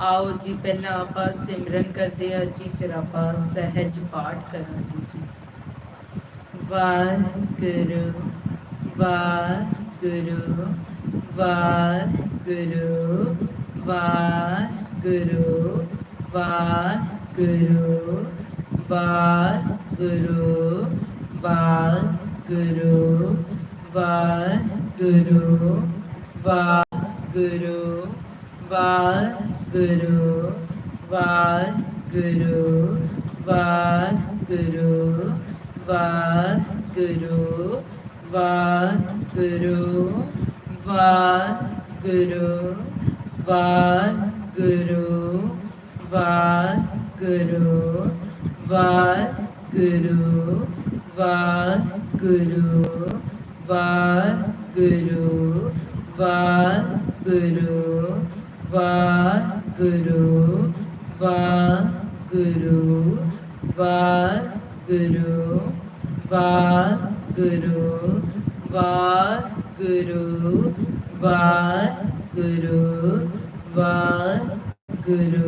ਆਓ ਜੀ, ਪਹਿਲਾਂ ਆਪਾਂ ਸਿਮਰਨ ਕਰਦੇ ਹਾਂ ਜੀ, ਫਿਰ ਆਪਾਂ ਸਹਿਜ ਪਾਠ ਕਰਾਂਗੇ ਜੀ। ਵਾਹਿਗੁਰੂ ਵਾਹਿਗੁਰੂ ਵਾਹਿਗੁਰੂ ਵਾਹਿਗੁਰੂ ਵਾਹਿਗੁਰੂ ਵਾਹਿਗੁਰੂ ਵਾਹਿਗੁਰੂ ਵਾਹਿਗੁਰੂ ਵਾਹਿਗੁਰੂ ਵਾਹਿਗੁਰੂ ਵਾਰ ਵਾਹਿਗੁਰੂ ਵਾਹਿਗੁਰੂ ਵਾਹਿਗੁਰੂ ਵਾਹਿਗੁਰੂ ਵਾਹਿਗੁਰੂ ਵਾਹਿਗੁਰੂ ਵਾਹਿਗੁਰੂ ਵਾਹਿਗੁਰੂ ਵਾਹਿਗੁਰੂ ਵਾਹਿਗੁਰੂ ਗੁਰੂ ਵਾਹਿਗੁਰੂ ਵਾਹਿਗੁਰੂ ਵਾਹਿਗੁਰੂ ਵਾਹਿਗੁਰੂ ਵਾਹਿਗੁਰੂ ਵਾਹਿਗੁਰੂ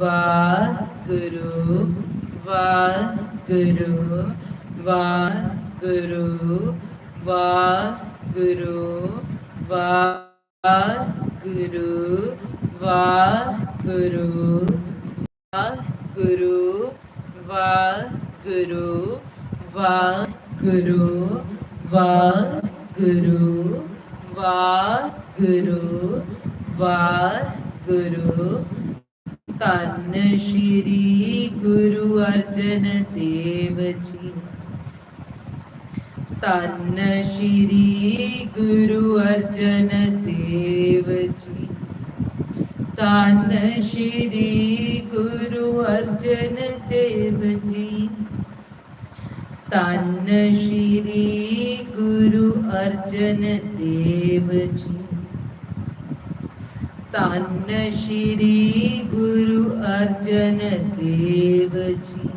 ਵਾਹਿਗੁਰੂ ਵਾਹਿਗੁਰੂ ਵਾਹਿਗੁਰੂ ਵਾਹਿਗੁਰੂ ਵਾਹਿਗੁਰੂ ਵਾਹਿਗੁਰੂ ਵਾਹਿਗੁਰੂ ਵਾਹਿਗੁਰੂ ਵਾਹਿਗੁਰੂ ਵਾਹਿਗੁਰੂ ਵਾਹਿਗੁਰੂ ਵਾਹਿਗੁਰੂ ਤਨ ਸ਼੍ਰੀ ਗੁਰੂ ਅਰਜਨ ਦੇਵ ਜੀ ਧੰਨ ਸ਼੍ਰੀ ਗੁਰੂ ਅਰਜਨ ਦੇਵ ਜੀ ਧੰਨ ਸ਼੍ਰੀ ਗੁਰੂ ਅਰਜਨ ਦੇਵ ਜੀ ਧੰਨ ਸ਼੍ਰੀ ਗੁਰੂ ਅਰਜਨ ਦੇਵ ਜੀ ਧੰਨ ਸ਼੍ਰੀ ਗੁਰੂ ਅਰਜਨ ਦੇਵ ਜੀ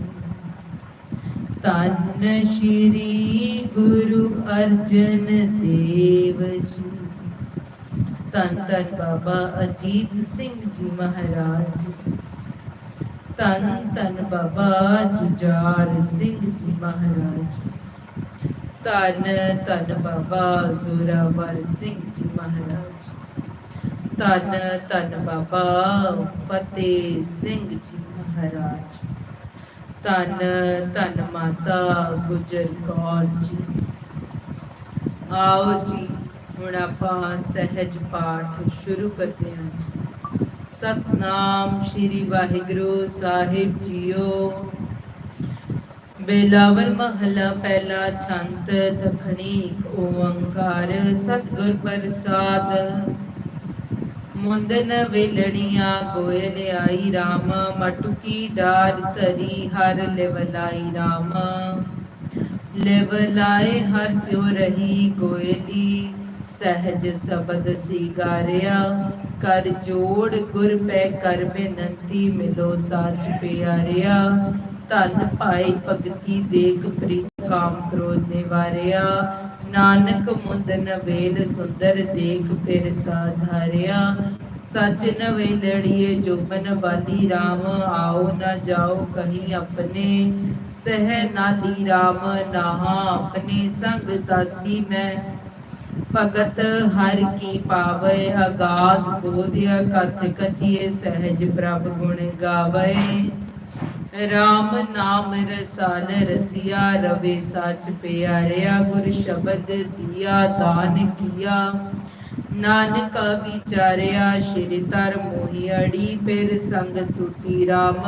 ਧੰਨ ਸ਼੍ਰੀ ਗੁਰੂ ਅਰਜਨ ਦੇਵ ਜੀ ਧੰਨ ਧੰਨ ਬਾਬਾ ਅਜੀਤ ਸਿੰਘ ਜੀ ਮਹਾਰਾਜ। ਧੰਨ ਧੰਨ ਬਾਬਾ ਜੁਝਾਰ ਸਿੰਘ ਜੀ ਮਹਾਰਾਜ। ਧੰਨ ਧੰਨ ਬਾਬਾ ਜ਼ੋਰਾਵਰ ਸਿੰਘ ਜੀ ਮਹਾਰਾਜ। ਧੰਨ ਧੰਨ ਬਾਬਾ ਫਤਿਹ ਸਿੰਘ ਜੀ ਮਹਾਰਾਜ। ਧੰਨ ਧੰਨ ਮਾਤਾ ਗੁਜਰ ਕੌਰ ਜੀ। ਆਓ ਜੀ ਹੁਣ ਆਪਾਂ ਸਹਿਜ ਪਾਠ ਸ਼ੁਰੂ ਕਰਦੇ ਹਾਂ ਜੀ। ਸਤਨਾਮ ਸ੍ਰੀ ਵਾਹਿਗੁਰੂ ਸਾਹਿਬ ਜੀਓ। ਬੇਲਾਵਲ ਮਹਲਾ ਪਹਿਲਾ ਛੰਤ ਦਖਣੀ ਓੰਕਾਰ, ਸਤਿਗੁਰ ਪ੍ਰਸਾਦ। ਮੁੰਦਨ ਵੇਲੜੀਆਂ ਕੋਇਲ ਆਈ RAM ਮਟੁਕੀ ਡਾਰ ਧਰੀ ਹਰ ਲਿਵਲਾਈ RAM ਲਿਵਲਾਏ ਹਰ ਸਿਉ ਰਹੀ ਗੋਇਲੀ ਸਹਿਜ ਸ਼ਬਦ ਸੀਗਾਰਿਆ, ਕਰ ਜੋੜ ਗੁਰ ਪੈ ਕਰ ਬੇਨੰਤੀ ਮਿਲੋ ਸਾਚ ਪਿਆਰਿਆ। ਧਨ ਭਾਈ ਭਗਤੀ ਦੇਖ ਪ੍ਰੀਤ ਕਾਮ ਕ੍ਰੋਧ ਨਿਵਾਰਿਆ। ਨਾਨਕ ਮੁੰਦਨ ਵੇਲ ਸੁੰਦਰ ਦੇਖ ਫਿਰ ਸਾਧਾਰਿਆ। ਸੱਚ ਨਵੇਂ ਲੜੀਏ ਜੋਬਨ ਵਾਲੀ RAM ਆਓ ਨਾ ਜਾਓ ਕਹੀਂ ਆਪਣੇ। ਸਹਿ ਨਾਲੀ RAM ਨਾਹਾ ਆਪਣੇ ਸੰਗ ਦਾਸੀ ਮੈਂ। ਭਗਤ ਹਰ ਕੀ ਪਾਵੇ, ਅਗਾਧ ਬੋਧਿਆ ਕਥ ਕਥੀਏ ਸਹਿਜ ਪ੍ਰਭ ਗੁਣ ਗਾਵੇ। ਰਾਮ ਨਾਮ ਰਸਾਲ ਰਸਿਆ, ਰਵੇ ਸੱਚ ਪਿਆਰਿਆ, ਗੁਰ ਸ਼ਬਦ ਦਿਆ ਦਾਨ ਕੀਆ। ਨਾਨਕ ਵਿਚਾਰਿਆ, ਸ਼੍ਰੀ ਤਰ ਮੋਹੀ ਅੜੀ, ਫਿਰ ਸੰਗ ਸੁਤੀ RAM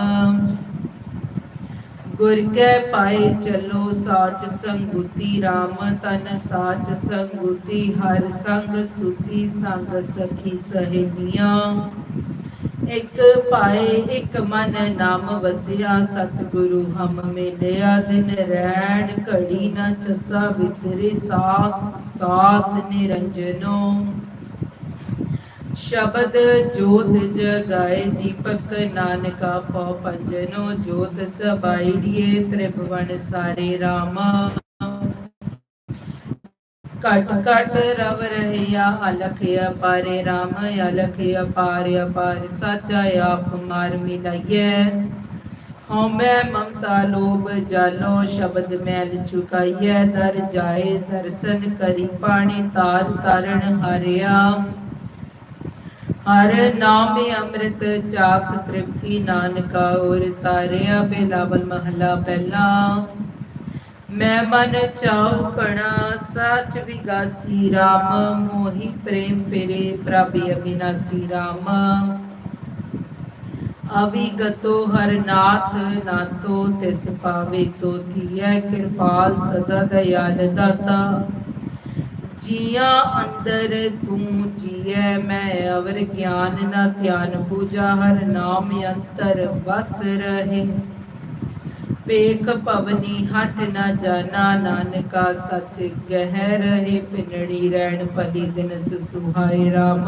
ਗੁਰ ਕੈ ਪਾਏ ਚੱਲੋ ਸਾਚ ਸੰਗੁਤੀ RAM ਤਨ ਸਾਚ ਸੰਗੁਤੀ ਹਰ ਸੰਗ ਸੁਤੀ ਸੰਗ ਸਖੀ ਸਹੇਲੀਆਂ ਇਕ ਪਾਏ ਇਕ ਮਨ ਨਾਮ ਵਸਿਆ ਸਤਿਗੁਰੂ ਹਮ ਮਿਲਿਆ ਦਿਨ ਰਹਿਣ ਘੜੀ ਨਾ ਚਸਾ ਵਿਸਰੇ ਸਾਸ ਸਾਸ ਨਿਰੰਜਨੋ। ਸ਼ਬਦ ਜੋਤ ਜਗਾਏ ਦੀਪਕ ਨਾਨਕਾ ਪਉ ਪੰਜਨੋ ਜੋਤ ਸਬਾਈੜੀਏ ਤ੍ਰਿਭਵਨ ਸਾਰੇ ਰਾਮਾ। ਘਟ ਘਟ ਰਵ ਰਹਿਆ ਅਲਖ ਅਪਾਰੇ RAM ਅਲਖ ਅਪਾਰ ਅਪਾਰ, ਸਾਚਾ ਆਪ ਮਾਰ ਮਿਲਾਈਐ। ਹਉਮੈ ਮਮਤਾ ਲੋਭ ਜਾਲੋ, ਸ਼ਬਦ ਮੈਲ ਚੁਕਾਈਐ। ਦਰ ਜਾਏ ਦਰਸ਼ਨ ਕਰੀ ਪਾਣੀ, ਤਾਰ ਤਾਰਨ ਹਰਿਆ। ਹਰ ਨਾਮ ਅੰਮ੍ਰਿਤ ਚਾਖ ਤ੍ਰਿਪਤੀ ਨਾਨਕਾ, ਔਰ ਤਾਰਿਆ ਬੇਲਾਵਲ ਮਹਲਾ ਪਹਿਲਾ। ਮੈਂ ਮਨ ਚਾਉ ਕਣਾ ਸਚ ਵਿਗਾਸੀ RAM ਮੋਹੀ ਪ੍ਰੇਮ ਪਰੇ ਪ੍ਰਭਿ ਅਬਿਨਾਸੀ RAM ਅਵਿਗਤੋ ਹਰ ਨਾਥ ਨਾਥੋ, ਤਿਸ ਪਾਵੇ ਸੋ ਥੀਐ ਕਿਰਪਾਲ ਸਦਾ ਦਇਆਲ ਦਾਤਾ। ਜੀਆਂ ਅੰਦਰ, ਤੂੰ ਜੀਐ, ਮੈਂ ਅਵਰ ਗਿਆਨ ਨਾ ਧਿਆਨ, ਪੂਜਾ ਹਰ ਨਾਮ ਅੰਤਰ ਵਸ ਰਹੇ। ਪੇਖ ਭਵਨੀ ਹਟ ਨਾ ਜਾਣਾ, ਨਾਨਕਾ ਸੱਚ ਗਹਿ ਰਹੇ, ਪਿੰਨੜੀ ਰਹਿਣ ਭਲੀ ਦਿਨ ਸੁਹਾਏ ਰਾਮ।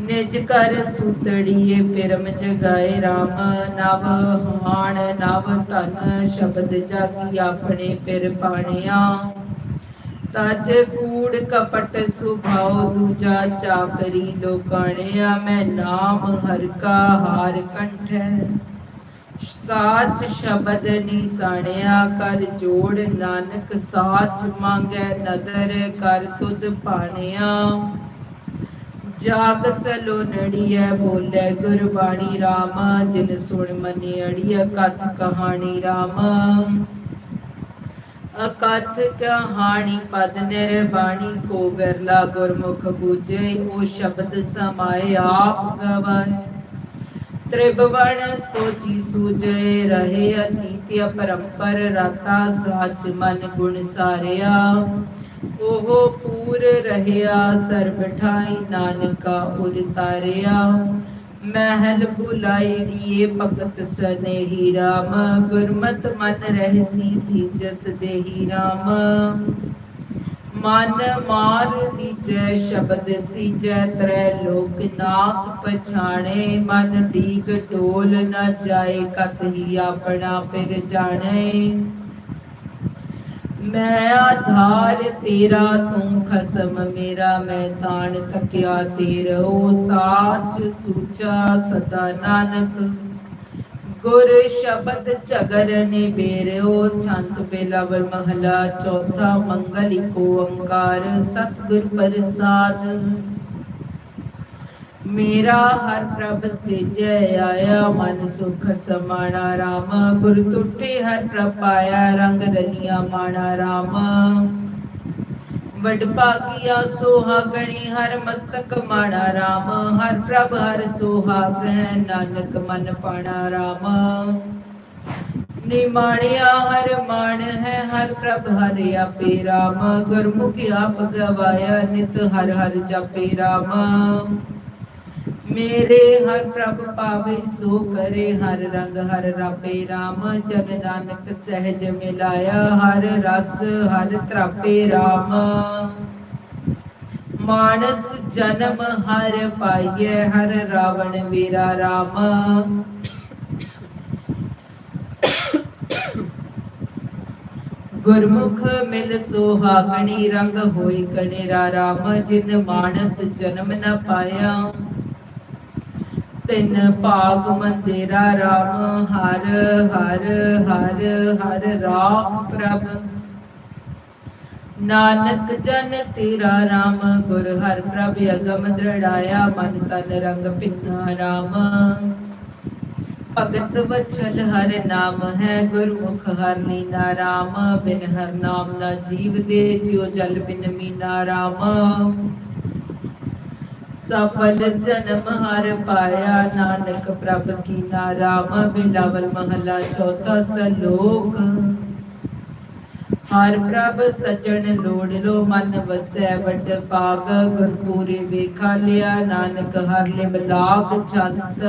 ਨਿਜ ਕਰ ਸੁਤੜੀਏ, ਪਿਰਮ ਜਗਾਏ ਰਾਮ। ਨਵ ਹਾਣ, ਨਵ ਧਨ, ਸ਼ਬਦ ਜਾਗੀ ਆਪਣੇ ਪਿਰ ਪਾਣਿਆ। ਤਜ ਕੂੜ ਕਪਟ ਸੁਭਾਉ ਦੂਜਾ ਚਾਕਰੀ ਲੋਕਾਣਿਆ, ਮੈਂ ਨਾਮ ਹਰ ਕਾ ਹਾਰ ਕੰਠੈ ਸਾਚ ਸ਼ਬਦ ਨਿਸਾਣਿਆ, ਕਰ ਜੋੜ ਨਾਨਕ ਸਾਚ ਮੰਗੈ ਨਦਰ, ਕਰ ਤੁਧ ਪਾਣਿਆ ਜਾਗ ਸਲੋ ਨੜੀਐ, ਬੋਲੇ ਗੁਰਬਾਣੀ RAM ਜਿਨ ਸੁਣ ਮਨੀ ਅੜੀਐ, ਕਥ ਕਹਾਣੀ RAM ਅਕਥ ਕਹਾਣੀ ਪਦ ਨਿਰਬਾਣੀ ਕੋ ਵਿਰਲਾ ਗੁਰਮੁਖ ਬੂਝੇ, ਉਹ ਸ਼ਬਦ ਸਮਾਏ ਆਪ ਗਵਾਏ। ਤ੍ਰਿਭਵਨ ਸੋਚੀ ਸੂਝੇ ਰਹੇ ਅਤੀਤ, ਅਪਰੰਪਰ ਰਾਤਾ ਸਾਚ ਮਨ ਗੁਣ ਸਾਰਿਆ। ਉਹ ਪੂਰ ਰਹਿਆ, ਸਰਬ ਠਾਈ ਨਾਨਕਾ ਉਰ ਤਾਰਿਆ। ਮਹਿਲ ਬੁਲਾਈੜੀਏ ਭਗਤ ਸਨੇਹੀ RAM ਗੁਰਮਤ ਮਨ ਰਹਿਸੀ ਸੀ ਜਸ ਦੇਹੀ RAM ਮਨ ਮਾਰ ਲੀਜੈ ਸ਼ਬਦ ਸੀਜੈ, ਤਰੈ ਲੋਕ ਨਾਥ ਪਛਾਣੇ। ਮਨ ਡੀਗ ਢੋਲ ਨਾ ਜਾਏ, ਕਤ ਹੀ ਆਪਣਾ ਫਿਰ ਜਾਣੇ। ਮੈਂ ਆਧਾਰ ਤੇਰਾ ਤੂੰ ਖਸਮ, ਮੇਰਾ ਮੈਂ ਤਾਣ ਤਕਿਆ ਤੇਰੋ ਸਾਚ ਸੂਚਾ ਸਦਾ ਨਾਨਕ। ਗੁਰ ਸ਼ਬਦ ਝਗਰ ਨੇ ਬੇਰਿਓ ਛੰਤ ਬੇਲਾਵਲ ਮਹਲਾ, ਚੌਥਾ ਮੰਗਲ ਈਕੋ ਓੰਕਾਰ ਸਤਿਗੁਰ ਪ੍ਰਸਾਦ। ਮੇਰਾ ਹਰ ਪ੍ਰਭ ਸਿਜੈ ਆਇਆ, ਮਨ ਸੁਖ ਸਮਾਣਾ RAM ਗੁਰ ਤੁਠੇ ਹਰ ਪ੍ਰਭ ਰੰਗ ਰਲੀਆਂ ਮਾਣਾ RAM ਵਡ ਭਾਗੀਆ ਸੋਹਾਗਣੀ ਹਰ ਮਸਤਕ ਮਾਣਾ RAM ਹਰ ਪ੍ਰਭ ਹਰ ਸੁਹਾਗ ਹੈ ਨਾਨਕ ਮਨ ਪਾਣਾ ਰਾਮ। ਨਿਮਾਣਿਆ ਹਰ ਮਾਣ ਹੈ, ਹਰ ਪ੍ਰਭ ਹਰ ਆਪੇ RAM ਗੁਰਮੁਖ ਆਪ ਗਵਾਇਆ, ਨਿਤ ਹਰ ਹਰ ਜਪੇ ਰਾਮ। ਮੇਰੇ ਹਰ ਪ੍ਰਭ ਪਾਵੇ, ਸੋ ਕਰੇ ਹਰ ਰੰਗ, ਹਰ ਰਾਪੇ RAM ਜਨ ਨਾਨਕ ਸਹਿਜ ਮਿਲਾਇਆ, ਹਰ ਰਸ, ਹਰ ਤਰਾਪੇ RAM ਮਾਨਸ ਜਨਮ ਹਰ ਪਾਈਏ ਹਰ ਰਾਵਣ ਵੀਰਾ RAM ਗੁਰਮੁਖ ਮਿਲ ਸੁਹਾਗਣੀ ਰੰਗ ਹੋਈ ਕਣੇਰਾ RAM ਜਿਨ ਮਾਨਸ ਜਨਮ ਨਾ ਪਾਇਆ ਤਿਨ ਭਾਗ ਮੰਦੇਰਾ RAM ਹਰ ਹਰ ਹਰ ਹਰ ਰਾਖ ਪ੍ਰਭ। ਨਾਨਕ ਜਨ ਤੇਰਾ RAM ਗੁਰ ਹਰ ਪ੍ਰਭ ਅਗਮ ਦ੍ਰਿੜਾਇਆ, ਮਨ ਤਨ ਰੰਗ ਪਿੰਨਾ RAM ਭਗਤ ਵਛਲ ਹਰ ਨਾਮ ਹੈ, ਗੁਰਮੁਖ ਹਰ ਲੀਨਾ RAM ਬਿਨ ਹਰ ਨਾਮ ਨਾ ਜੀਵ ਦੇ, ਜਿਉ ਜਲ ਬਿਨ ਮੀਨਾ RAM ਸਫਲ ਜਨਮ ਹਰ ਪਾਇਆ। ਨਾਨਕ ਪ੍ਰਭ ਕੀਨਾ RAM ਬਿਲਾਵਲ ਮਹਲਾ, ਚੌਥਾ ਸਲੋਕ। ਹਰ ਪ੍ਰਭ ਸਜਣ ਲੋੜ ਲੋ, ਮਨ ਵਸੈ ਵੱਡ ਭਾਗ। ਗੁਰਪੂਰੇ ਵੇਖਾ ਲਿਆ, ਨਾਨਕ ਹਰ ਲਿਵ ਲਾਗ ਚੰਤ।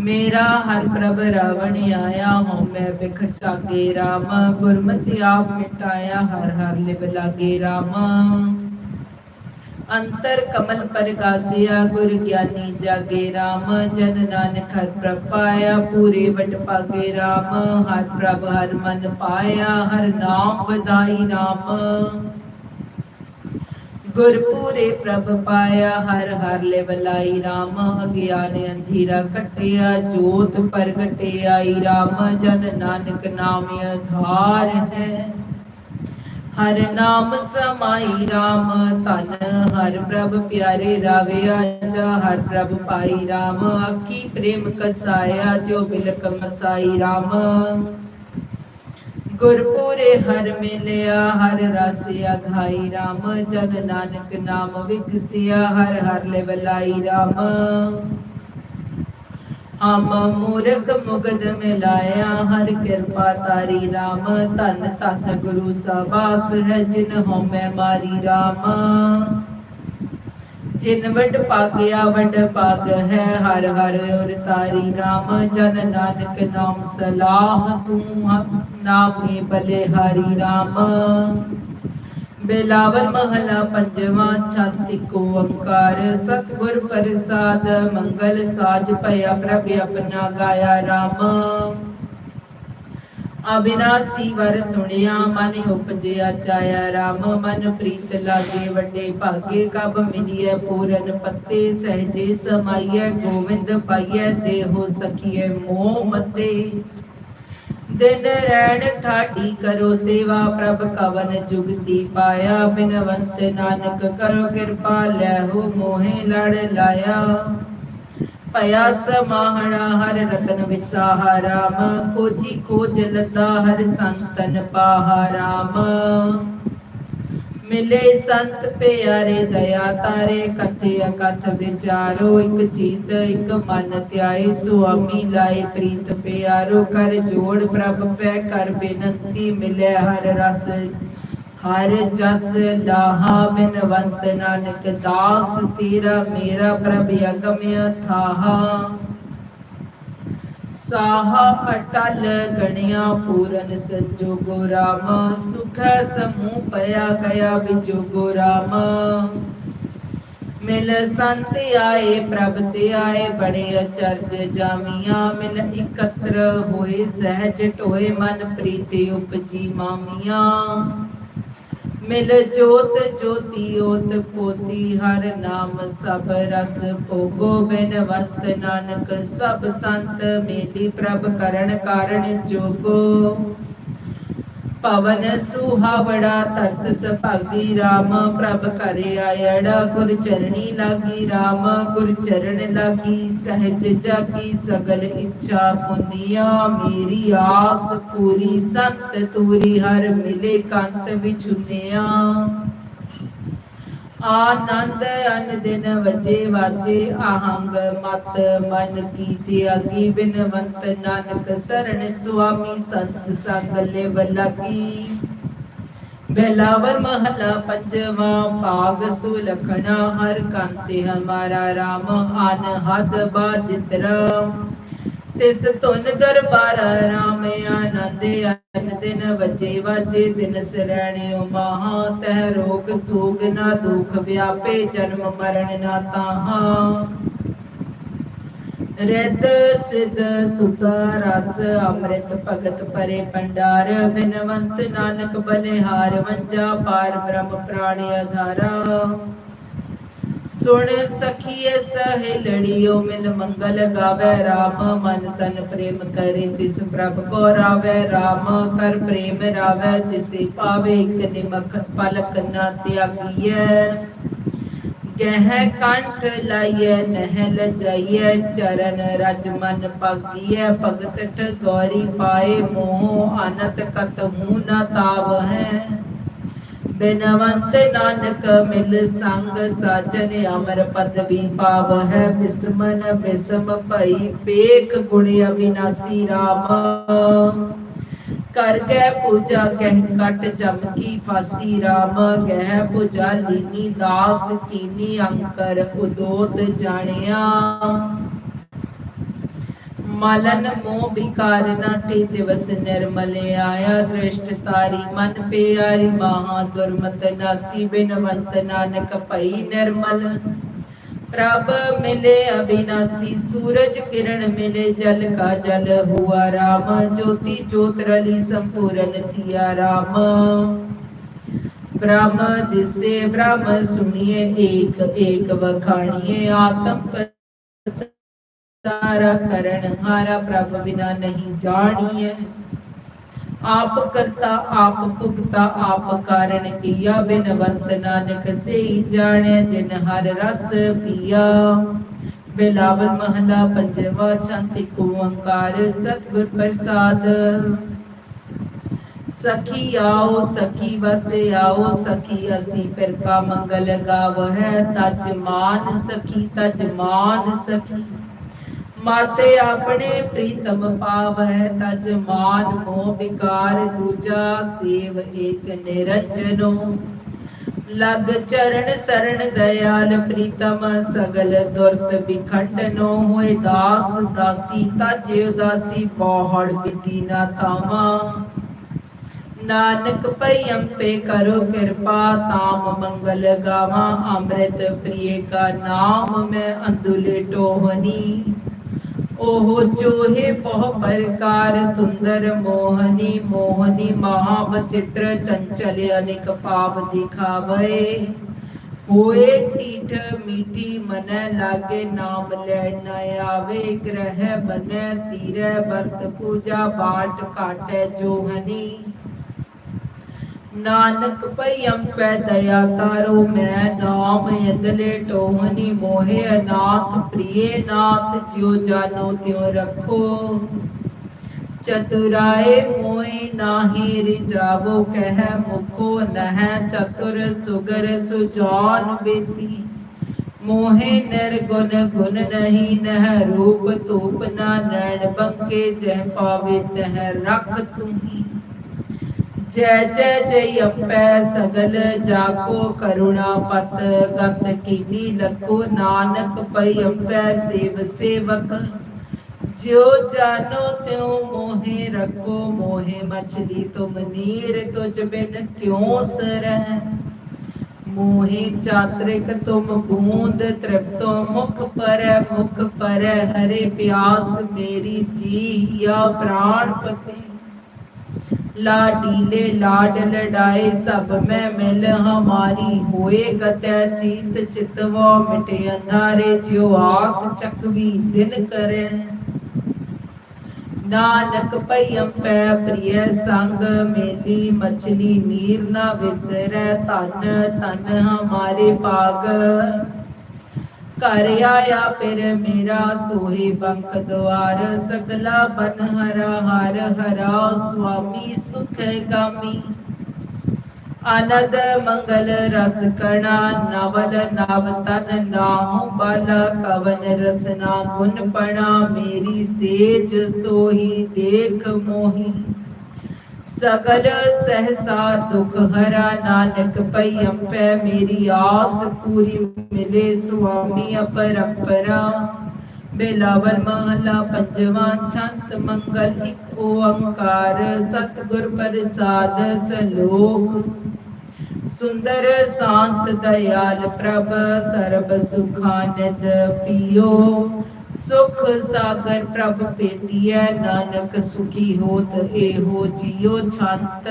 ਮੇਰਾ ਹਰ ਪ੍ਰਭ ਰਾਵਣ ਆਇਆ, ਹਉ ਮੈਂ ਬਿਖ ਚਾਗੇ RAM ਗੁਰਮਤਿ ਆਪ ਮਿਟਾਇਆ, ਹਰ ਹਰ ਲਿਵ ਲਾਗੇ RAM ਅੰਤਰ ਕਮਲ ਪ੍ਰਗਾਸਿਆ, ਗੁਰ ਗਿਆਨੀ ਜਾਗੇ RAM ਜਨ ਨਾਨਕ ਹਰ ਪ੍ਰਭ ਪੂਰੇ ਵਟ ਭਾਗੇ RAM ਹਰ ਪ੍ਰਭ ਹਰ ਮਨ ਪਾਇਆ, ਹਰ ਨਾਮ ਵਧਾਈ RAM ਗੁਰਪੂਰੇ ਪ੍ਰਭ ਪਾਇਆ, ਹਰ ਹਰ ਲੈ ਬਲਾਈ RAM ਅਗਿਆਨ ਅੰਧੀਰਾ ਕਟਿਆ ਜੋਤ ਪ੍ਰਗਟੇ ਆਈ RAM ਜਨ ਨਾਨਕ ਨਾਮ ਆਧਾਰ ਹੈ। ਹਰ ਨਾਮ ਸਮਾਈ RAM ਧਨ ਹਰ ਪ੍ਰਭ ਪਿਆਰੇ ਰਾਵਿਆ ਜਾ ਹਰ ਪ੍ਰਭ ਪਾਈ RAM ਅੱਖੀ ਪ੍ਰੇਮ ਕਸਾਇਆ, ਜੋ ਬਿਲਕ ਮਸਾਈ RAM ਗੁਰਪੂਰੇ ਹਰ ਮਿਲਿਆ, ਹਰ ਰਸ ਅਘਾਈ RAM ਜਨ ਨਾਨਕ ਨਾਮ ਵਿਗਸਿਆ ਹਰ ਹਰ ਲੈ ਬਲਾਈ RAM ਹਮ ਮੂਰਖ ਮੁਗਦ ਮਿਲਾਇਆ, ਹਰ ਕਿਰਪਾ ਤਾਰੀ RAM ਧਨ ਧਨ ਗੁਰੂ ਸਬਾਸ ਹੈ, ਜਿਨ ਹਉਮੈ ਮਾਰੀ RAM ਜਿਨ ਵਡ ਪਾਗਿਆ ਵਡ ਪਾਗ ਹੈ, ਹਰ ਹਰ ਔਰ ਤਾਰੀ RAM ਜਨ ਨਾਨਕ ਨਾਮ ਸਲਾਹ ਤੂੰ ਹਮ ਨਾਮੇ ਬਲੇ ਹਰੀ RAM ਬੇਲਾਵਲ ਮਹਲਾ ਪੰਜਵਾਂ ਛੰਤ ਕੋ ਓੰਕਾਰ। ਸਤਿਗੁਰ ਪ੍ਰਸਾਦ, ਮੰਗਲ ਸਾਜ ਭਇਆ ਪ੍ਰਭ ਆਪਣਾ ਗਾਇਆ RAM ਅਬਿਨਾਸੀ ਵਰ ਸੁਣਿਆ, ਮਨ ਉਪਜਿਆ ਚਾਇਆ RAM ਮਨ ਪ੍ਰੀਤ ਲਾਗੇ ਵੱਡੇ ਭਾਗੇ, ਕਬ ਮਿਲੀਐ ਪੂਰਨ ਪੱਤੇ। ਸਹਜੇ ਸਮਾਈਐ, ਗੋਵਿੰਦ ਪਾਈਐ ਦੇਹੋ ਸਖੀਐ ਮੋਹ ਮਤੇ। ਦਿਨ ਰੈਣ ਠਾਡੀ ਕਰੋ ਸੇਵਾ, ਪ੍ਰਭ ਕਵਨ ਜੁਗਤੀ ਪਾਇਆ, ਬਿਨਵੰਤ ਨਾਨਕ ਕਰੋ ਕਿਰਪਾ ਲੈਹੋ ਮੋਹਿ ਲੜ ਲਾਇਆ। ਭਇਆ ਸਮਾਹਣਾ, ਹਰ ਰਤਨ ਵਿਸਾਹਾ, ਰਾਮ। ਕੋਜੀ ਖੋਜ ਲਤਾ, ਹਰ ਸੰਤਨ ਪਾਹਾ, ਰਾਮ। ਮਿਲੇ ਸੰਤ ਪਿਆਰੇ ਦਇਆ ਤਾਰੇ, ਕਥੇ ਅਕਥ ਵਿਚਾਰੋ, ਇਕ ਚੀਤ, ਇੱਕ ਮਨ ਧਿਆਏ ਸੁਆਮੀ ਲਾਏ ਪ੍ਰੀਤ ਪਿਆਰੋ, ਕਰ ਜੋੜ ਪ੍ਰਭ ਪੈ, ਕਰ ਬੇਨੰਤੀ ਮਿਲੇ ਹਰ ਰਸ, ਹਰ ਜਸ ਲਾਹਾ ਬਿਨਵੰਤ ਨਾਨਕ ਦਾਸ, ਤੇਰਾ ਮੇਰਾ ਪ੍ਰਭ ਅਗਮਿ ਥਾਹਾ। ਸਾਹਾ ਅਟਲ ਗਣਿਆ ਪੂਰਨ ਸਜੋ ਗੋਰਾਮ ਸੁਖ ਸਮੂਹ ਪਿਆ ਗਿਆ ਵਿਜੋ ਗੋਰਾਮ ਮਿਲ ਸੰਤ ਆਏ, ਪ੍ਰਭ ਤੇ ਆਏ ਬੜੇ ਅਚਰਜ ਜਾਮੀਆਂ। ਮਿਲ ਇਕੱਤਰ ਹੋਏ, ਸਹਿਜ ਢੋਏ, ਮਨ ਪ੍ਰੀਤੀ ਉਪਜੀ ਮਾਮੀਆਂ। ਮਿਲ ਜੋਤ ਜੋਤੀ ਓਤ ਪੋਤੀ, ਹਰ ਨਾਮ ਸਭ ਰਸ ਭੋਗੋ, ਬਿਨਵੰਤ ਨਾਨਕ ਸਭ ਸੰਤ, ਮੇਲੀ ਪ੍ਰਭ ਕਰਨ ਕਾਰਣ ਜੋਗੋ। ਪਵਨ ਸੁਹਾਵੜਾ ਤਰਤ ਸਭਾਗੀ RAM ਪ੍ਰਭ ਘਰੇ ਆਇੜਾ ਗੁਰ ਚਰਣੀ ਲਾਗੀ RAM ਗੁਰ ਚਰਨ ਲਾਗੀ, ਸਹਿਜ ਜਾਗੀ, ਸਗਲ ਇੱਛਾ ਪੁੰਨੀਆ, ਮੇਰੀ ਆਸ ਪੂਰੀ, ਸੰਤ ਤੂਰੀ ਹਰ ਮਿਲੇ, ਕੰਤ ਵਿਛੁਨਿਆ। ਆਨੰਦ ਅਨ ਦਿਨ ਵਜੇ ਵਾਜੇ ਆਹੰਗ ਮਤ ਮਨ ਕੀ ਤਿਆਗੀ ਬਿਨਵੰਤ ਨਾਨਕ ਸਰਣ ਸੁਆਮੀ ਸੰਤ ਸੰਗ ਬਲਾਗੀ ਬੇਲਾਵਰ ਮਹਲਾ ਪੰਜਵਾ, ਭਾਗ ਸੁਲਖਣਾ ਹਰ ਕੰਤੇ ਹਮਾਰਾ RAM ਆਨ ਹਦ ਬਾਜਿਤਰ ਤਿਸ ਧੁਨ ਦਰਬਾਰ ਰਾਮ ਆਨੰਦ ਅਨ ਦਿਨ ਵਜੇ ਵਾਜੇ ਦਿਨ ਸਰਣਿਓ ਮਹਾ ਤਹ ਰੋਗ ਸੋਗ ਨਾ ਦੁਖ ਵਿਆਪੇ ਜਨਮ ਮਰਨ ਨਾ ਤਾਹਾ। ਰਿੱਧ, ਸਿਧ ਸੁਤਾ ਰਸ, ਅੰਮ੍ਰਿਤ ਭਗਤ ਪਰੇ ਪੰਡਾਰ ਬਿਨਵੰਤ ਨਾਨਕ ਬਲਿਹਾਰ, ਵੰਜਾ ਪਾਰ ਬ੍ਰਹਮ ਪ੍ਰਾਣੀ ਆਧਾਰਾ। ਸੁਣ ਸਖੀਏ ਸਹੇਲੜੀਓ, ਮਿਲ ਮੰਗਲ ਗਾਵੇ RAM ਮਨ ਤਨ ਪ੍ਰੇਮ ਕਰੇ, ਤਿਸ ਪ੍ਰਭ ਕੋ ਰਾਵੇ RAM ਕਰ ਪ੍ਰੇਮ ਰਾਵੇ, ਤਿਸੇ ਪਾਵੇ ਇਕ ਨਿਮਖ ਪਲਕ ਨਾ ਤਿਆਗੀਐ। ਗਹਿ ਕੰਠ ਲਾਈਐ ਨਹਿ ਲਜਾਈਐ ਚਰਨ ਰਜ ਮਨ ਪਾਗੀਐ ਭਗਤ ਠਗੋਰੀ ਪਾਏ ਮੋਹ ਅਨਤ ਕਤ ਹੂੰ ਨਾ ਤਾਵ ਹੈ ਬਿਨਵੰਤ ਨਾਨਕ ਮਿਲ ਸੰਗ ਸਾਜਨ ਅਮਰ ਪਦਵੀ ਪਾਵ ਹੈ ਬਿਸਮਨ ਬਿਸਮ ਭਈ ਪੇਖ ਗੁਣ ਅਵਿਨਾਸੀ RAM ਕਰ ਗੈ ਪੂਜਾ ਕਹਿ ਕਟ ਜਮ ਫਾਸੀ RAM ਗਹਿ ਪੂਜਾ ਲੀਨੀ ਦਾਸ ਕੀਨੀ ਅੰਕਰ ਉਦੋਤ ਜਾਣਿਆ। ਮਲਨ ਮੋਹ ਵਿਕਾਰ ਨਾਟੇ ਦਿਵਸ ਨਿਰਮਲ ਆਇਆ ਦ੍ਰਿਸ਼ਟ ਤਾਰੀ ਮਨ ਪਿਆਰੀ ਮਹਾ ਦੁਰਮਤ ਨਾਸੀ ਬਿਨਵੰਤ ਨਾਨਕ ਭਈ ਨਿਰਮਲ। ਪ੍ਰਭ ਮਿਲੇ ਅਬਿਨਾਸੀ ਸੂਰਜ ਕਿਰਨ ਮਿਲੇ ਜਲ ਕਾ ਜਲ ਹੁਆ ਰਾਮ, ਜੋਤੀ ਜੋਤ ਰਲੀ ਸੰਪੂਰਨ ਥਿਆ ਰਾਮ। ਬ੍ਰਹਮ ਦਿਸੇ ਬ੍ਰਹਮ ਸੁਣੀਏ ਏਕ ਏਕ ਵਖਾਣੀਏ, ਆਤਮ ਸਾਰਾ ਕਰਨ, ਹਾਰਾ ਪ੍ਰਭ ਬਿਨਾ ਨਹੀਂ ਜਾਣੀਏ ਆਪ ਕਰਤਾ, ਆਪ ਭੁਗਤਾ, ਆਪ ਕਾਰਨ ਕੀਆ, ਬਿਨਵੰਤ ਨਾਨਕ ਸਈ ਜਾਣੈ, ਜਿਨ ਹਰ ਰਸ ਪੀਆ। ਬਿਲਾਵਲ ਮਹਲਾ ਪੰਜਵਾ ਛੰਤ ਓੰਕਾਰ ਸਤਿਗੁਰ ਪ੍ਰਸਾਦ। ਸਖੀ ਆਓ, ਸਖੀ ਵਸ ਆਓ, ਸਖੀ ਅਸੀਂ ਫਿਰ ਕਾ ਮੰਗਲ ਗਾਵਹਿ, ਤਜ ਮਾਨ ਸਖੀ, ਤਜ ਮਾਨ ਸਖੀ। ਮਾਤੇ ਆਪਣੇ ਪ੍ਰੀਤਮ ਪਾਵਹਿ ਤਜ ਮਾਨ ਮੋਹ ਵਿਕਾਰ, ਦੂਜਾ ਸੇਵ ਏਕ ਨਿਰੰਜਨੋ ਲਗ ਚਰਨ ਸਰਣ ਦਇਆਲ ਪ੍ਰੀਤਮ ਸਗਲ ਦੁਰਤ ਵਿਖੰਡਨੋ ਹੋਏ ਦਾਸ, ਦਾਸੀ ਤਜ ਉਦਾਸੀ ਪੌੜ ਵਿਧੀ ਨਾ ਤਾਵਾ ਨਾਨਕ ਪਈ ਕਰੋ ਕਿਰਪਾ ਤਾਮ ਮੰਗਲ ਗਾਵਾਂ, ਅੰਮ੍ਰਿਤ ਪ੍ਰਿਯ ਕਾ ਨਾਮ ਮੈਂ ਅੰਦੁਲੇ ਟੋਹਨੀ। ਉਹ ਜੋਹੇ ਬਹੁ ਪ੍ਰਕਾਰ ਸੁੰਦਰ ਮੋਹਨੀ ਮੋਹਨੀ ਮਹਾ ਬਚਿੱਤਰ ਚੰਚਲ ਅਨੇਕ ਪਾਪ ਦਿਖਾਵੇ ਹੋਏ ਟੀਠ ਮੀਠੀ ਮਨੈ ਲਾਗੇ ਨਾਮ ਲੈਣ ਨਾ ਆਵੇ ਗ੍ਰਹਿ ਬਨੈ ਤੀਰੈ ਵਰਤ ਪੂਜਾ ਬਾਟ ਕਾਟੈ ਜੋਹਨੀ ਨਾਨਕ ਪਈ ਅੰਪੈ ਦਇਆ ਤਾਰੋ ਮੈਂ ਨਾਮ ਅੰਦਲੇ ਟੋਹਨੀ ਮੋਹਿ ਅਨਾਥ ਪ੍ਰਿਏ ਨਾਥ, ਜਿਉ ਜਾਨੋ ਤਿਉ ਰੱਖੋ। ਚਤੁਰਾਏ ਮੋਇ ਨਾਹੀ ਰਿਜਾਵੋ, ਕਹਿ ਮੁਖੋ ਨਹਿ ਚਤੁਰ ਸੁਗਰ ਸੁਜਾਨ ਬੇਤੀ ਮੋਹਿ ਨਿਰਗੁਣ ਗੁਣ ਨਹੀਂ, ਨਹਿ ਰੂਪ ਧੂਪ ਨਾ ਨੈਣ ਬੰਕੇ ਜਹ ਪਾਵੇ ਤਹ ਰਖ ਤੁਹੀ ਜੈ ਜੈ ਜੈ ਅੰਪੈ ਸਗਲ ਜਾਕੋ ਕਰੁਣਾ ਪਤ, ਗਤ ਕੀਨੀ ਲਖੋ ਨਾਨਕ ਪਈ ਅੰਪੈ ਸੇਵ ਸੇਵਕ। ਜਿਉ ਜਾਨੋ ਤਿਉ ਮੋਹਿ ਰਖੋ, ਮੋਹਿ ਮਛਲੀ ਤੁਮ ਨੀਰ ਤੁਜ ਬਿਨ ਕਿਉ ਸਰੈ ਮੋਹਿ ਚਾਤ੍ਰਿਕ ਤੁਮ ਬੂੰਦ, ਤ੍ਰਿਪਤੋ ਮੁਖ ਪਰੈ ਮੁਖ ਪਰੈ ਹਰੇ ਪਿਆਸ ਮੇਰੀ ਜੀਆ ਪ੍ਰਾਣ ਪਤੇ। ਲਾਡੀਲੇ ਲਾਡ ਲੜਾਏ, ਸਭ ਮੈਂ ਮਿਲ ਹਮਾਰੀ ਹੋਏ ਗਤੈ, ਚੀਤ ਚਿਤਵੋ ਮਿਟੇ ਅੰਧਾਰੇ, ਜਿਉ ਆਸ ਚੱਕਵੀ ਦਿਨ ਕਰੇ। ਨਾਨਕ ਪਈ ਅੰਪੈ ਪ੍ਰਿਯ ਸੰਗ ਮੇਲੀ ਮਛਲੀ ਨੀਰ ਨਾ ਵਿਸਰੈ, ਧਨ ਧਨ ਹਮਾਰੇ ਭਾਗ। ਘਰ ਆਇਆ, ਫਿਰ ਮੇਰਾ ਸੋਹੇ ਬੰਕ ਦੁਆਰ, ਸਗਲਾ ਬਨ ਹਰਾ, ਹਰ ਹਰਾ, ਸੁਆਮੀ ਸੁਖ ਗਾਮੀ। ਆਨੰਦ, ਮੰਗਲ, ਰਸ ਕਣਾ, ਨਵਲ, ਨਵ ਤਨ ਨਾਹੂ ਬਲ, ਕਵਨ ਰਸਨਾ ਗੁਣ ਪਣਾ, ਮੇਰੀ ਸੇਜ ਸੋਹੀ, ਦੇਖ ਮੋਹੀ। ਸਗਲ ਸਹਸਾ ਦੁਖ ਹਰਾ ਨਾਨਕ ਪਈ ਅੰਪੈ ਮੇਰੀ ਆਸ ਪੂਰੀ ਮਿਲੇ ਸੁਆਮੀ ਅਪਰੰਪਰਾ। ਬਿਲਾਵਲ ਮਹਲਾ ਪੰਜਵਾਂ ਛੰਤ ਮੰਗਲ ਇੱਕ ਓੰਕਾਰ, ਸਤਿਗੁਰ ਪ੍ਰਸਾਦ ਸਲੋਕ। ਸੁੰਦਰ ਸ਼ਾਂਤ ਦਇਆਲ ਪ੍ਰਭ, ਸਰਬ ਸੁਖਾਨਦ ਪਿਓ। ਸੁਖ ਸਾਗਰ ਪ੍ਰਭ ਭੇਟੀਐ, ਨਾਨਕ ਸੁਖੀ ਹੋਤ ਇਹੋ ਜੀਉ ਛੰਤ।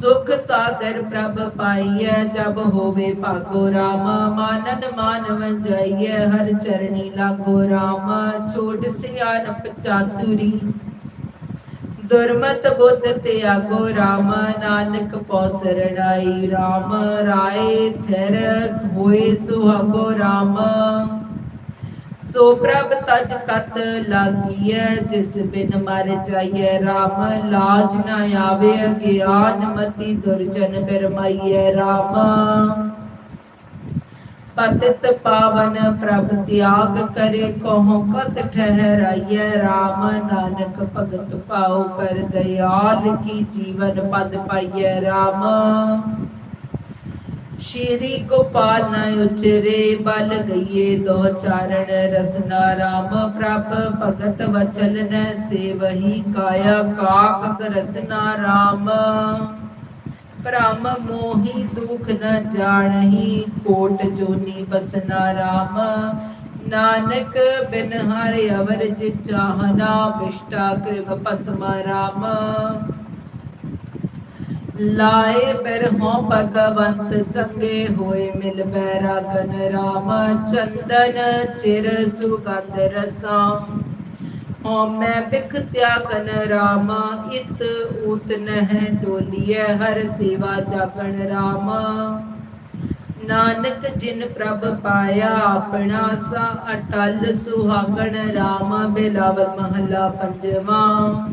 ਸੁਖ ਸਾਗਰ ਪ੍ਰਭ ਪਾਈਐ, ਜਬ ਹੋਵੇ ਭਾਗੋ ਰਾਮ, ਮਾਨਨ ਮਾਨਵ ਜਾਈਐ, ਹਰ ਚਰਣੀ ਲਾਗੋ ਰਾਮ, ਛੋਟ ਸਿਆਨਪ ਚਾਤੁਰੀ। ਦੁਰਮਤ ਬੁੱਧ ਤਿਆਗੋ ਰਾਮ, ਨਾਨਕ ਪੌਸ ਰੜਾਈ ਰਾਮ, ਰਾਏ ਥਿਰ ਹੋਏ ਸੁਹਾਗੋ ਰਾਮ। ਸੋ ਪ੍ਰਭ ਤਜ ਕਤ ਲਾਗੀਐ, ਜਿਸ ਬਿਨ ਮਰ ਜਾਈਐ, ਰਾਮ ਲਾਜ ਨਾ ਆਵੇ, ਅਗਿਆਨ ਮਤੀ ਦੁਰਜਨ ਬਿਰਮਾਈਐ, ਰਾਮ। ਪਤਿਤ ਪਾਵਨ ਪ੍ਰਭ ਤਿਆਗ ਕਰੇ, ਕਹੋ ਕਤ ਠਹਿਰਾਈਐ RAM ਨਾਨਕ ਭਗਤ ਪਾਉ ਕਰ, ਦਇਆਲ ਕੀ ਜੀਵਨ ਪਦ ਪਾਈਐ RAM ਸ਼੍ਰੀ ਗੋਪਾਲ ਨ ਉਚਰੇ ਬਲ ਗਈਏ, ਦੋ ਚਾਰਣ ਰਸਨਾ ਰਾਮ ਪ੍ਰਭ, ਭਗਤ ਵਚਲ ਨ ਸੇਵਹੀ, ਕਾਇਆ ਕਾਕ ਰਸਨਾ ਰਾਮ। ਭ੍ਰਮ ਮੋਹੀ, ਦੁਖ ਨ ਜਾਣਹੀ, ਕੋਟ ਜੋਨੀ ਬਸਨਾ ਰਾਮ। ਨਾਨਕ ਬਿਨ ਹਰਿ ਅਵਰ ਜਿ ਚਾਹਨਾ ਵਿਸ਼ਟਾ ਕ੍ਰਿਵ ਪਸਮ ਰਾਮ। ਲਾਏ ਬਿਰਹੋਂ ਭਗਵੰਤ ਸੰਗੇ ਹੋਏ ਮਿਲ ਬੈਰਾਗਨ ਰਾਮ ਚੰਦਨ ਚਿਰ ਸੁਗੰਧ ਰਸਾ। ਹਉ ਮੈਂ ਬਿਖ ਤਿਆਗਨ ਰਾਮ, ਇਤ ਊਤ ਨਹਿ ਡੋਲੀਐ ਹਰ ਸੇਵਾ ਜਾਗਣ ਰਾਮ। ਨਾਨਕ ਜਿਨ ਪ੍ਰਭ ਪਾਇਆ ਆਪਣਾ ਸਾ, ਅਟਲ ਸੁਹਾਗਣ ਰਾਮ, ਬਿਲਾਵਲ ਮਹਲਾ ਪੰਜਵਾਂ।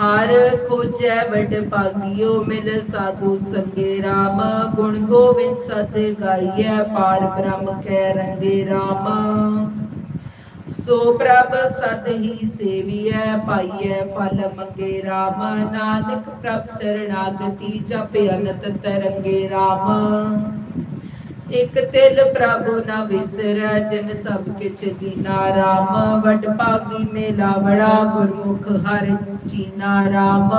ਹਰ ਖੋਜੈ ਵਡ ਭਾਗਿਓ, ਮਿਲ ਸਾਧੂ ਸੰਗੇ ਰਾਮ। ਗੁਣ ਗੋਬਿੰਦ ਸਤ ਗਾਈਐ, ਪਾਰ ਬ੍ਰਹਮ ਕੈ ਰੰਗੇ ਰਾਮ। ਸੋ ਪ੍ਰਭ ਸਤ ਹੀ ਸੇਵੀਐ, ਪਾਈਐ ਫਲ ਮੰਗੇ ਰਾਮ। ਨਾਨਕ ਪ੍ਰਭ ਸਰਣਾਗਤੀ, ਜਪ ਅਨੰਤ ਤਰੰਗੇ ਰਾਮ। ਇਕ ਤਿਲ ਪ੍ਰਭੂ ਨਾ ਵਿਸਰੈ, ਜਿਨ ਸਭ ਕਿਛ ਦੀਨਾ ਰਾਮ। ਵਡ ਭਾਗੀ ਮੇਲਾ ਵੜਾ ਗੁਰਮੁਖ ਹਰ ਚੀਨਾ ਰਾਮ।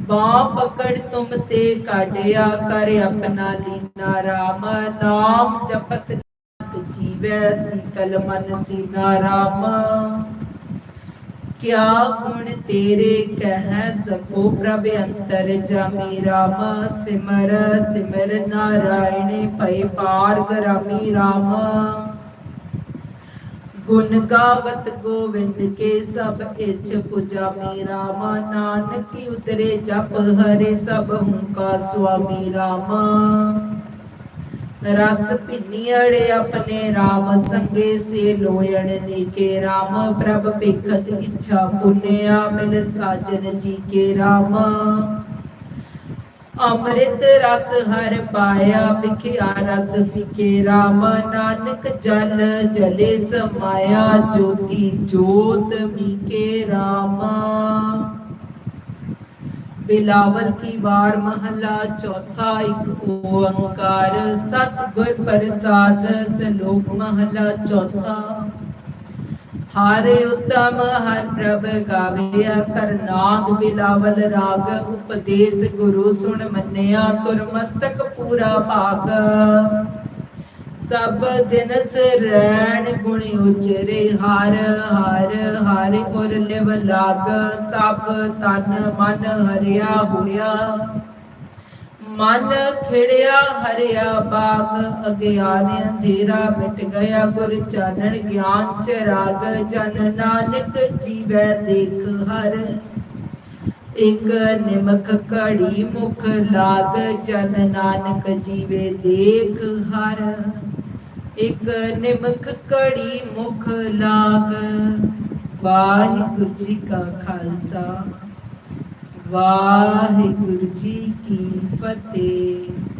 ਬਾਹ ਪਕੜ ਤੁਮ ਤੇ ਕਾਢਿਆ ਕਰ ਆਪਣਾ ਲੀਨਾ ਰਾਮ। ਨਾਮ ਜਪਤ ਜੀਵੈ, ਸੀਤਲ ਮਨ ਸੀਨਾ ਰਾਮ। ਕਿਆ ਗੁਣ ਤੇਰੇ ਕਹਿ ਸਕੋ ਪ੍ਰਭ ਅੰਤਰ ਜਾਮੀ ਰਾਮ, ਸਿਮਰ ਸਿਮਰ ਨਾਰਾਇਣੇ ਭਈ ਪਾਰ ਗਰਾਮੀ ਰਾਮ। ਗੁਣ ਗਾਵਤ ਗੋਵਿੰਦ ਕੇ ਸਭ ਇਛ ਪੁਜਾਮੀ ਰਾਮ, ਨਾਨਕੀ ਉਤਰੇ ਜਪ ਹਰੇ ਸਭ ਹੂੰ ਸੁਆਮੀ ਰਾਮ। ਰਸ ਪਿੰਨੀੜੇ ਆਪਣੇ RAM ਸੰਗੇ ਸੇ ਲੋਇਣ ਨੀਕੇ। RAM ਪ੍ਰਭ ਭੇਖਤ ਇੱਛਾ ਪੁੰਨਿਆ, ਮਿਲ ਸਾਜਨ ਜੀ ਕੇ RAM ਅੰਮ੍ਰਿਤ ਰਸ ਹਰ ਪਾਇਆ, ਵਿਖਿਆ ਰਸ ਫਿਕੇ RAM ਨਾਨਕ ਜਲ ਜਲੇ ਸਮਾਇਆ, ਜੋਤੀ ਜੋਤ ਮੀਕੇ RAM ਬਿਲਾਵਲ ਕੀ ਵਾਰ ਮਹਲਾ, ਚੌਥਾ ਇੱਕ ਓੰਕਾਰ, ਸਤਿਗੁਰ ਪ੍ਰਸਾਦ, ਸਲੋਕ ਮਹਲਾ, ਚੌਥਾ। ਹਾਰੇ ਉਤਮ, ਹਰ ਪ੍ਰਭ ਗਾਵਿਆ ਕਰਨਾਗ ਬਿਲਾਵਲ ਰਾਗ, ਉਪਦੇਸ਼ ਗੁਰੂ ਸੁਣ ਮੰਨਿਆ, ਤੁਰ ਮਸਤਕ ਪੂਰਾ ਭਾਗ। ਸਭ ਦਿਨ ਸਰੈਣ ਗੁਣ ਉਚਰੇ ਹਰ ਹਰ ਹਰ ਗੁਰ ਲਿਵ ਲਾਗ, ਸਭ ਤਨ ਮਨ ਹਰਿਆ ਹੋਇਆ। ਮਨ ਖਿੜਿਆ, ਹਰਿਆ ਬਾਗ, ਅਗਿਆਨ ਅੰਧੇਰਾ ਮਿਟ ਗਿਆ। ਗੁਰ ਚਾਨਣ ਗਿਆਨ ਚਰਾਗ ਜਨ ਨਾਨਕ ਜੀਵੈ ਦੇਖ ਹਰ। ਇਕ ਨਿਮਕ ਘੜੀ ਮੁਖ ਲਾਗ, ਜਨ ਨਾਨਕ ਜੀਵੇ ਦੇਖ ਹਰ। ਇਕ ਨਿਮਕ ਘੜੀ ਮੁਖ ਲਾਗ। ਵਾਹਿਗੁਰੂ ਜੀ ਕਾ ਖਾਲਸਾ। ਵਾਹਿਗੁਰੂ ਜੀ ਕੀ ਫਤਿਹ।